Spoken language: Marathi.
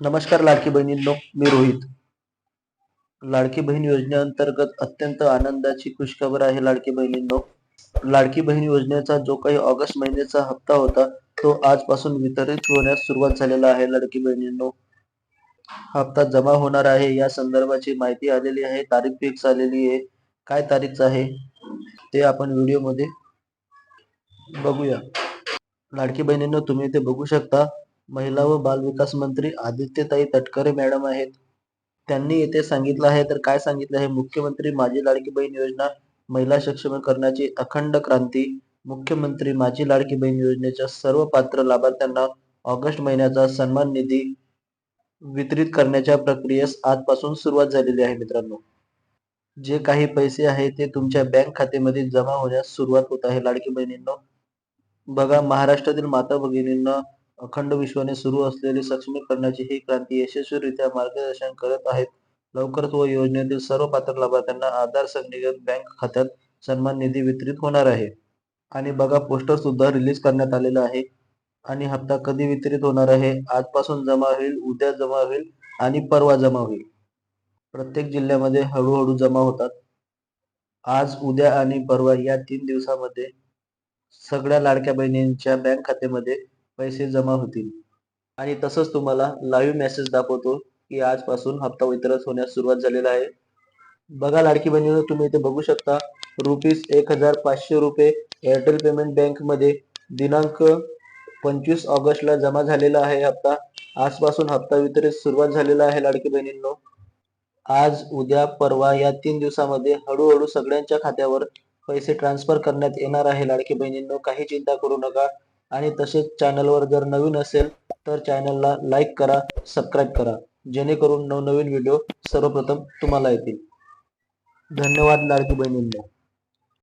नमस्कार लाडकी बहिणींनो मी रोहित. लाडकी बहीण योजनेअंतर्गत अत्यंत आनंदाची खुशखबर आहे लाडकी बहिणींनो. लाडकी बहीण योजनेचा जो काही ऑगस्ट महिन्याचा हप्ता होता तो आजपासून वितरित होण्यास सुरुवात झालेला आहे लाडकी बहिणींनो. हप्ता जमा होणार आहे या संदर्भाची माहिती आलेली आहे तारीख फिक्स आलेली आहे. काय तारीख आहे ते आपण व्हिडिओमध्ये बघूया. लाडकी बहिणींनो तुम्ही इथे बघू शकता महिला व बालविकास मंत्री आदित्यताई तटकरे मॅडम आहेत. त्यांनी येथे सांगितलं आहे. तर काय सांगितलं आहे? मुख्यमंत्री माझी लाडकी बहीण योजना महिला सक्षमीकरणाची अखंड क्रांती मुख्यमंत्री माझी लाडकी बहीण योजनेच्या सर्व पात्र लाभार्थ्यांना ऑगस्ट महिन्याचा सन्मान निधी वितरित करण्याच्या प्रक्रियेस आजपासून सुरुवात झालेली आहे मित्रांनो. जे काही पैसे आहे ते तुमच्या बँक खात्यामध्ये जमा होण्यास सुरुवात होत आहे लाडकी बहिणींनो. बघा महाराष्ट्रातील माता भगिनींना अखंड विश्वाने सुरू असलेली सक्षमीकरणाची ही क्रांती यशस्वीरित्या मार्गदर्शन करत आहेत. लवकरच व योजनेतील सर्व पात्र लाभार्थ्यांना आधार संनिगत बँक खात्यात सन्मान निधी वितरित होणार आहे. आणि बघा पोस्टर सुद्धा रिलीज करण्यात आलेलं आहे. आणि हप्ता कधी वितरित होणार आहे? आजपासून जमा होईल उद्या जमा होईल आणि परवा जमा होईल. प्रत्येक जिल्ह्यामध्ये हळूहळू जमा होतात. आज उद्या आणि परवा या तीन दिवसामध्ये सगळ्या लाडक्या बहिणींच्या बँक खात्यामध्ये पैसे जमा होतील. आणि तसंच तुम्हाला लाईव्ह मेसेज दाखवतो की आजपासून हप्ता वितरित होण्यास सुरुवात झालेला आहे. बघा लाडकी बहिणीनं तुम्ही इथे बघू शकता रुपीज एक हजार पाचशे रुपये एअरटेल पेमेंट बँकमध्ये दिनांक पंचवीस ऑगस्टला जमा झालेला आहे हप्ता. आजपासून हप्ता वितरित सुरुवात झालेला आहे लाडकी बहिणींनो. आज उद्या परवा या तीन दिवसामध्ये हळूहळू सगळ्यांच्या खात्यावर पैसे ट्रान्सफर करण्यात येणार आहे लाडकी बहिणींनो. काही चिंता करू नका. आणि तसेच चॅनलवर जर नवीन असेल तर चॅनलला लाईक करा सबस्क्राईब करा. जेणेकरून नवनवीन व्हिडिओ सर्वप्रथम तुम्हाला येतील. धन्यवाद लाडकी बहिणींना.